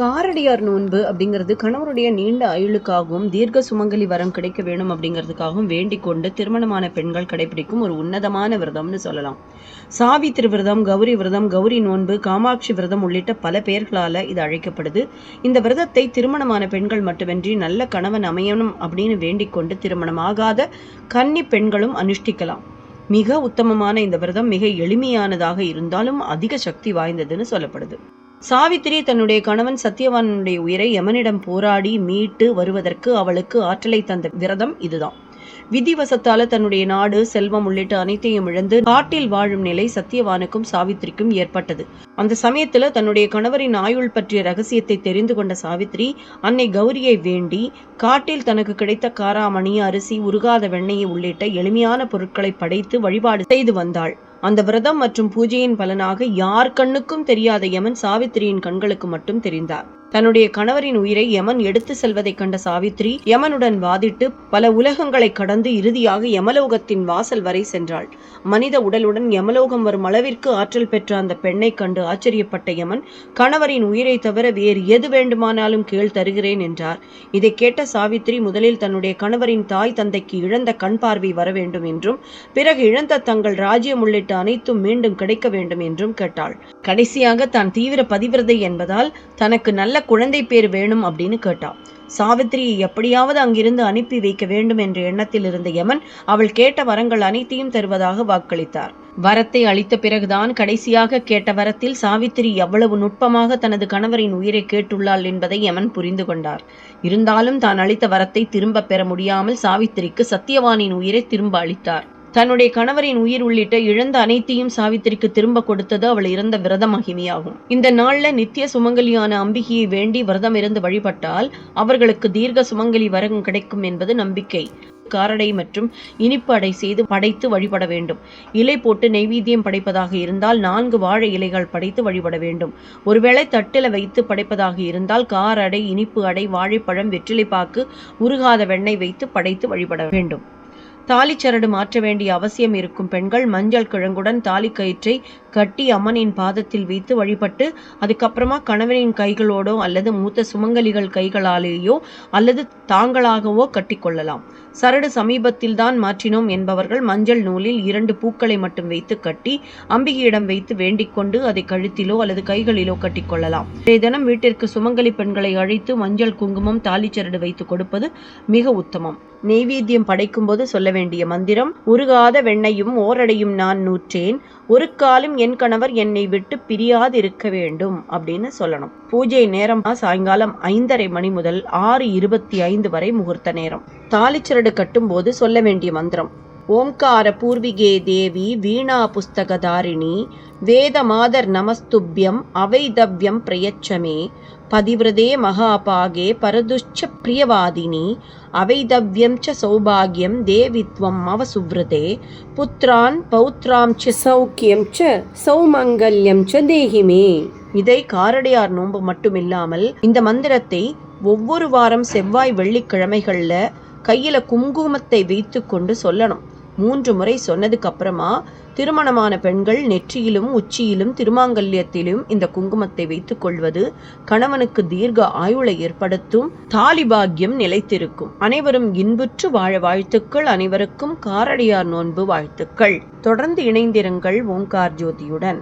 காரடியார் நோன்பு அப்படிங்கிறது கணவருடைய நீண்ட ஆயுளுக்காகவும் தீர்க்க சுமங்கலி வரம் கிடைக்க வேணும் அப்படிங்கிறதுக்காகவும் வேண்டிக் கொண்டு திருமணமான பெண்கள் கடைபிடிக்கும் ஒரு உன்னதமான விரதம்னு சொல்லலாம். சாவித்திரி விரதம் கௌரி விரதம் கௌரி நோன்பு காமாட்சி விரதம் உள்ளிட்ட பல பெயர்களால் இது அழைக்கப்படுது. இந்த விரதத்தை திருமணமான பெண்கள் மட்டுமின்றி நல்ல கணவன் அமையணும் அப்படின்னு வேண்டிக் கொண்டு திருமணமாகாத கன்னி பெண்களும் அனுஷ்டிக்கலாம். மிக உத்தமமான இந்த விரதம் மிக எளிமையானதாக இருந்தாலும் அதிக சக்தி வாய்ந்ததுன்னு சொல்லப்படுது. சாவித்திரி தன்னுடைய கணவன் சத்தியவானுடைய உயிரை யமனிடம் போராடி மீட்டு வருவதற்கு அவளுக்கு ஆற்றலை தந்த விரதம் இதுதான். விதிவசத்தால தன்னுடைய நாடு செல்வம் உள்ளிட்ட அனைத்தையும் இழந்து காட்டில் வாழும் நிலை சத்தியவானுக்கும் சாவித்திரிக்கும் ஏற்பட்டது. அந்த சமயத்துல தன்னுடைய கணவரின் ஆயுள் பற்றிய ரகசியத்தை தெரிந்து கொண்ட சாவித்திரி அன்னை கௌரியை வேண்டி காட்டில் தனக்கு கிடைத்த காராமணி அரிசி உருகாத வெண்ணெய் உள்ளிட்ட எளிமையான பொருட்களை படைத்து வழிபாடு செய்து வந்தாள். அந்த விரதம் மற்றும் பூஜையின் பலனாக யார் கண்ணுக்கும் தெரியாத யமன் சாவித்திரியின் கண்களுக்கு மட்டும் தெரிந்தார். தன்னுடைய கணவரின் உயிரை யமன் எடுத்து செல்வதைக் கண்ட சாவித்ரி யமனுடன் வாதிட்டு பல உலகங்களை கடந்து இறுதியாக யமலோகத்தின் வாசல் வரை சென்றாள். மனித உடலுடன் யமலோகம் வரும் அளவிற்கு ஆற்றல் பெற்ற அந்த பெண்ணை கண்டு ஆச்சரியப்பட்ட யமன் கணவரின் உயிரை தவிர வேறு எது வேண்டுமானாலும் கேள் தருகிறேன் என்றார். இதை கேட்ட சாவித்ரி முதலில் தன்னுடைய கணவரின் தாய் தந்தைக்கு இழந்த கண் பார்வை வர வேண்டும் என்றும் பிறகு இழந்த தங்கள் ராஜ்யம் உள்ளிட்ட அனைத்தும் மீண்டும் கிடைக்க வேண்டும் என்றும் கேட்டாள். கடைசியாக தான் தீவிர பதிவிரதை என்பதால் தனக்கு நல்ல குழந்தை பேர் வேணும் அப்படின்னு கேட்டாள் சாவித்திரியை எப்படியாவது அங்கிருந்து அனுப்பி வைக்க வேண்டும் என்ற எண்ணத்தில் இருந்த யமன் அவள் கேட்ட வரங்கள் அனைத்தையும் தருவதாக வாக்களித்தார். வரத்தை அளித்த பிறகுதான் கடைசியாக கேட்ட வரத்தில் சாவித்திரி எவ்வளவு நுட்பமாக தனது கணவரின் உயிரை கேட்டுள்ளாள் என்பதை யமன் புரிந்து கொண்டார். இருந்தாலும் தான் அளித்த வரத்தை திரும்ப பெற முடியாமல் சாவித்திரிக்கு சத்தியவானின் உயிரை திரும்ப அளித்தார். தன்னுடைய கணவரின் உயிர் உள்ளிட்ட இழந்த அனைத்தையும் சாவித்திரிக்கு திரும்ப கொடுத்தது அவள் இறந்த விரத மகிமையாகும் இந்த நாள்ல நித்திய சுமங்கலியான அம்பிகையை வேண்டி விரதம் இருந்து வழிபட்டால் அவர்களுக்கு தீர்க்க சுமங்கலி வரம் கிடைக்கும் என்பது நம்பிக்கை. காரடை மற்றும் இனிப்பு அடை செய்து படைத்து வழிபட வேண்டும். இலை போட்டு நெய்வேத்தியம் படைப்பதாக இருந்தால் நான்கு வாழை இலைகள் படைத்து வழிபட வேண்டும். ஒருவேளை தட்டில வைத்து படைப்பதாக இருந்தால் காரடை இனிப்பு அடை வாழைப்பழம் வெற்றிலைப்பாக்கு உருகாத வெண்ணெய் வைத்து படைத்து வழிபட வேண்டும். தாலிச்சரடு மாற்ற வேண்டிய அவசியம் இருக்கும் பெண்கள் மஞ்சள் கிழங்குடன் தாலி கயிற்றை கட்டி அம்மனின் பாதத்தில் வைத்து வழிபட்டு அதுக்கப்புறமா கணவனின் கைகளோடோ அல்லது மூத்த சுமங்கலிகள் கைகளாலேயோ அல்லது தாங்களாகவோ கட்டிக்கொள்ளலாம் சரடு சமீபத்தில் தான் மாற்றினோம் என்பவர்கள் மஞ்சள் நூலில் இரண்டு பூக்களை மட்டும் வைத்து கட்டி அம்பிகையிடம் வைத்து வேண்டிக் கொண்டு அதை கழுத்திலோ அல்லது கைகளிலோ கட்டிக்கொள்ளலாம் இன்றைய தினம் வீட்டிற்கு சுமங்கலி பெண்களை அழைத்து மஞ்சள் குங்குமம் தாலிச்சரடு வைத்து கொடுப்பது மிக உத்தமம். நெய்வேத்தியம் படைக்கும்போது சொல்ல வேண்டிய மந்திரம் உருகாத வெண்ணையும் ஓரடையும் நான் நூற்றேன் ஒரு காலம் என் கணவர் என்னை விட்டு பிரியாதிருக்க வேண்டும் அப்படின்னு சொல்லணும். பூஜை நேரம் சாயங்காலம் ஐந்தரை மணி முதல் ஆறு இருபத்தி ஐந்து வரை முகூர்த்த நேரம். தாலிச்சரடு கட்டும்போது சொல்ல வேண்டிய மந்திரம் ஓம்கார பூர்விகே தேவி வீணா புஸ்தகதாரிணி வேத மாதர் நமஸ்துப்யம் அவைதவ்யம் பிரயச்சமே பதிவிரதே மகாபாகே பரதுஷ்ச பிரியவாதினி அவைதவ்யம் ச சௌபாகியம் தேவித்வம் மவ சுவ்ரதே புத்ரான் பௌத்ராம் ச சௌக்கியம் ச சௌமங்கல்யம் ச தேகிமே. இதை காரடையார் நோன்பு மட்டுமில்லாமல் இந்த மந்திரத்தை ஒவ்வொரு வாரம் செவ்வாய் வெள்ளிக்கிழமைகள்ல கையில குங்குமத்தை வைத்து கொண்டு சொல்லணும். மூன்று முறை சொன்னதுக்கு அப்புறமா திருமணமான பெண்கள் நெற்றியிலும் உச்சியிலும் திருமாங்கல்யத்திலும் இந்த குங்குமத்தை வைத்துக் கொள்வது கணவனுக்கு தீர்க்க ஆயுளை ஏற்படுத்தும் தாலிபாகியம் நிலைத்திருக்கும். அனைவரும் இன்புற்று வாழ வாழ்த்துக்கள். அனைவருக்கும் காரடியார் நோன்பு வாழ்த்துக்கள். தொடர்ந்து இணைந்திருங்கள் ஓம்கார் ஜோதியுடன்.